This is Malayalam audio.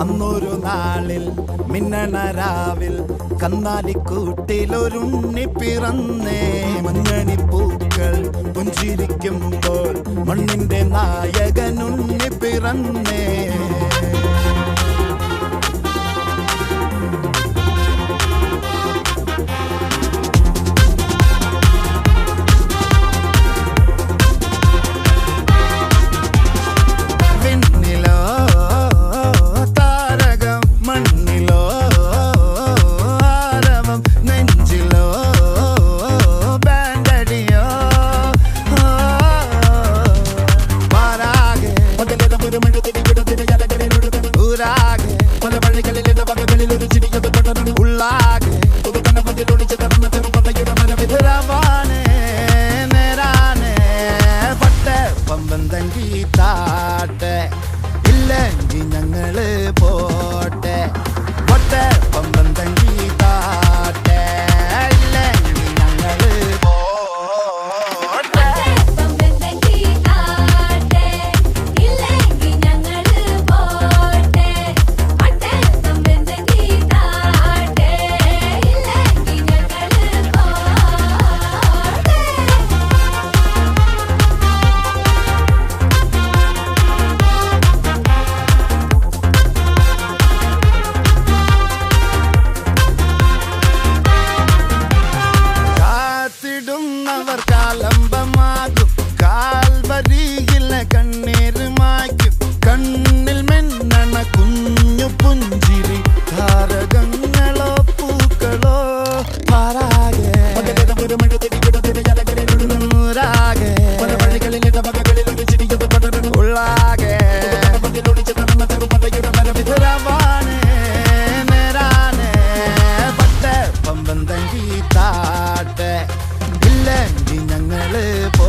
അന്നൊരു നാളിൽ മിന്നണരാവിൽ കന്നാലിക്കൂട്ടിലൊരുണ്ണി പിറന്നേ. മഞ്ഞണിപ്പൂക്കൾ പുഞ്ചിരിക്കുമ്പോൾ മണ്ണിന്റെ നായകനുണ്ണി പിറന്നേ. പട്ട പമ്പന്തങ്കി താട്ടെ ഇല്ലെങ്കിൽ ഞങ്ങള് പോ ഞങ്ങളെ പോ